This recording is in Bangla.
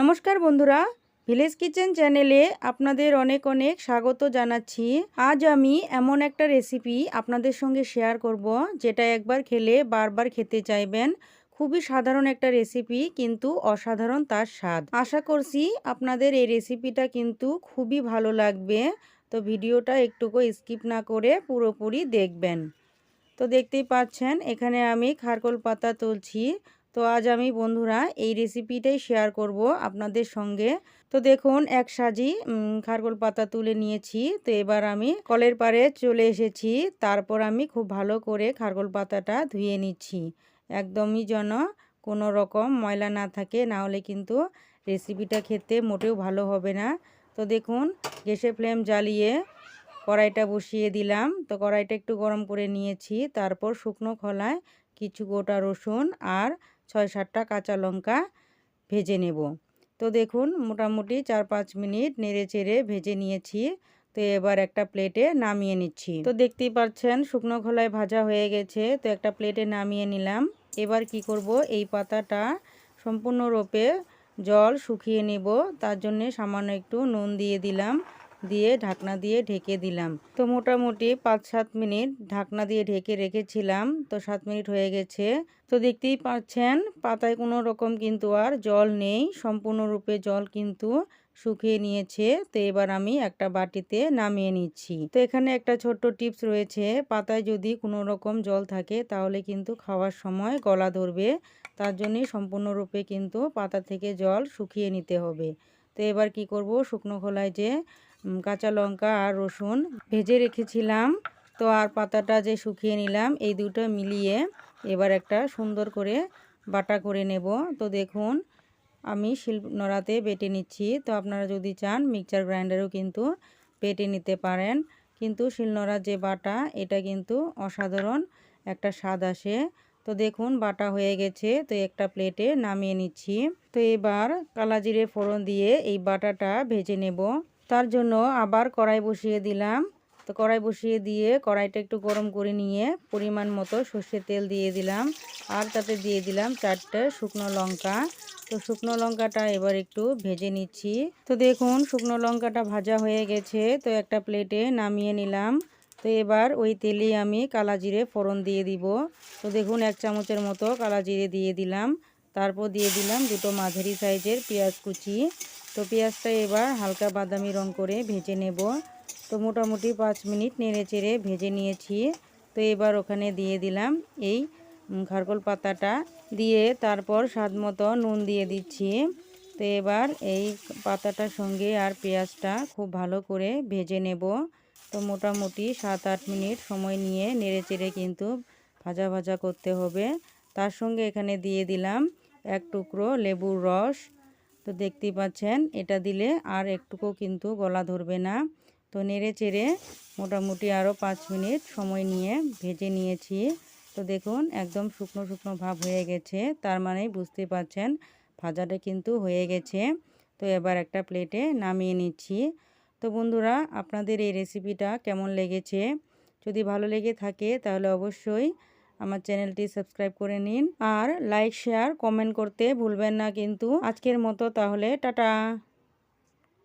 নমস্কার বন্ধুরা, ভিলেজ কিচেন চ্যানেলে আপনাদের অনেক অনেক স্বাগত জানাচ্ছি। আজ আমি এমন একটা রেসিপি আপনাদের সঙ্গে শেয়ার করব, যেটা একবার খেলে বারবার খেতে চাইবেন। খুবই সাধারণ একটা রেসিপি, কিন্তু অসাধারণ তার স্বাদ। আশা করছি আপনাদের এই রেসিপিটা কিন্তু খুবই ভালো লাগবে, তো ভিডিওটা একটুকু স্কিপ না করে পুরোপুরি দেখবেন। তো দেখতেই পাচ্ছেন, এখানে আমি খারকোল পাতা তুলছি। তো আজ আমি বন্ধুরা এই রেসিপিটাই শেয়ার করব আপনাদের সঙ্গে। তো দেখুন, এক সাজি খারগোল পাতা তুলে নিয়েছি। তো এবার আমি কলের পারে চলে এসেছি। তারপর আমি খুব ভালো করে খারগোল পাতাটা ধুয়ে নিচ্ছি। একদমই যেন কোনো রকম ময়লা না থাকে, না হলে কিন্তু রেসিপিটা খেতে মোটেও ভালো হবে না। তো দেখুন গ্যাসে ফ্লেম জ্বালিয়ে কড়াইটা বসিয়ে দিলাম। তো কড়াইটা একটু গরম করে নিয়েছি। তারপর শুকনো খলায় কিছু গোটা রসুন আর ছয় সাতটা কাঁচা লঙ্কা ভেজে নেব। তো দেখুন, মোটামুটি চার পাঁচ মিনিট নেড়ে চেড়ে ভেজে নিয়েছি। তো এবার একটা প্লেটে নামিয়ে নিচ্ছি। তো দেখতেই পাচ্ছেন, শুকনো খোলায় ভাজা হয়ে গেছে। তো একটা প্লেটে নামিয়ে নিলাম। এবার কি করব, এই পাতাটা সম্পূর্ণরূপে জল শুকিয়ে নেব। তার জন্যে সামান্য একটু নুন দিয়ে দিলাম। দিয়ে ঢাকনা দিয়ে ঢেকে দিলাম। তো মোটামুটি পাঁচ সাত মিনিট ঢাকনা দিয়ে ঢেকে রেখেছিলাম। তো সাত মিনিট হয়ে গেছে। তো দেখতেই পাচ্ছেন, পাতায় কোনো রকম কিন্তু আর জল নেই। সম্পূর্ণরূপে জল কিন্তু শুকিয়ে নিয়েছে। তো এবার আমি একটা বাটিতে নামিয়ে নিচ্ছি। তো এখানে একটা ছোট্ট টিপস রয়েছে, পাতায় যদি কোনো রকম জল থাকে তাহলে কিন্তু খাওয়ার সময় গলা ধরবে। তার জন্যই সম্পূর্ণরূপে কিন্তু পাতা থেকে জল শুকিয়ে নিতে হবে। তো এবার কি করব, শুকনো খোলায় যে কাঁচা লঙ্কা আর রসুন ভেজে রেখেছিলাম। তো আর পাতাটা যে শুকিয়ে নিলাম, এই দুটো মিলিয়ে এবার একটা সুন্দর করে বাটা করে নেব। তো দেখুন, আমি শিল নড়াতে বেটে নিচ্ছি। তো আপনারা যদি চান, মিক্সচার গ্রাইন্ডারও কিন্তু বেটে নিতে পারেন। কিন্তু শিলনোড়ার যে বাটা, এটা কিন্তু অসাধারণ একটা স্বাদ আসে। তো দেখুন, বাটা হয়ে গেছে। তো একটা প্লেটে নামিয়ে নিচ্ছি। তো এবার কালাজিরে ফোড়ন দিয়ে এই বাটাটা ভেজে নেব। তার জন্য আবার কড়াই বসিয়ে দিলাম। তো কড়াই বসিয়ে দিয়ে কড়াইটা একটু গরম করে নিয়ে পরিমাণ মতো সর্ষের তেল দিয়ে দিলাম। আর তাতে দিয়ে দিলাম চারটে শুকনো লঙ্কা। তো শুকনো লঙ্কাটা এবার একটু ভেজে নিচ্ছি। তো দেখুন, শুকনো লঙ্কাটা ভাজা হয়ে গেছে। তো একটা প্লেটে নামিয়ে নিলাম। তো এবার ওই তেলেই আমি কালা জিরে ফোড়ন দিয়ে দিব। তো দেখুন, এক চামচের মতো কালা জিরে দিয়ে দিলাম। তারপর দিয়ে দিলাম দুটো মাঝারি সাইজের পেঁয়াজ কুচি। তো পেঁয়াজটা এবার হালকা বাদামি রং করে ভেজে নেব। তো মোটামুটি পাঁচ মিনিট নেড়ে চেড়ে ভেজে নিয়েছি। তো এবার ওখানে দিয়ে দিলাম এই খারকোল পাতাটা দিয়ে তারপর স্বাদ মতো নুন দিয়ে দিচ্ছি। তো এবার এই পাতাটার সঙ্গে আর পেঁয়াজটা খুব ভালো করে ভেজে নেব। তো মোটামুটি সাত আট মিনিট সময় নিয়ে নেড়ে চেড়ে কিন্তু ভাজা ভাজা করতে হবে। তার সঙ্গে এখানে দিয়ে দিলাম এক টুকরো লেবুর রস। তো দেখতেই পাচ্ছেন, এটা দিলে আর একটুকু কিন্তু গলা ধরবে না। তো নেড়ে চেড়ে মোটামুটি আরও পাঁচ মিনিট সময় নিয়ে ভেজে নিয়েছি। তো দেখুন, একদম শুকনো শুকনো ভাব হয়ে গেছে, তার মানে বুঝতে পাচ্ছেন, ভাজাটা কিন্তু হয়ে গেছে। তো এবার একটা প্লেটে নামিয়ে নিচ্ছি। তো বন্ধুরা, আপনাদের এই রেসিপিটা কেমন লেগেছে? যদি ভালো লেগে থাকে তাহলে অবশ্যই আমার চ্যানেলটি সাবস্ক্রাইব করে নিন। আর লাইক, শেয়ার, কমেন্ট করতে ভুলবেন না কিন্তু। আজকের মতো তাহলে, টাটা।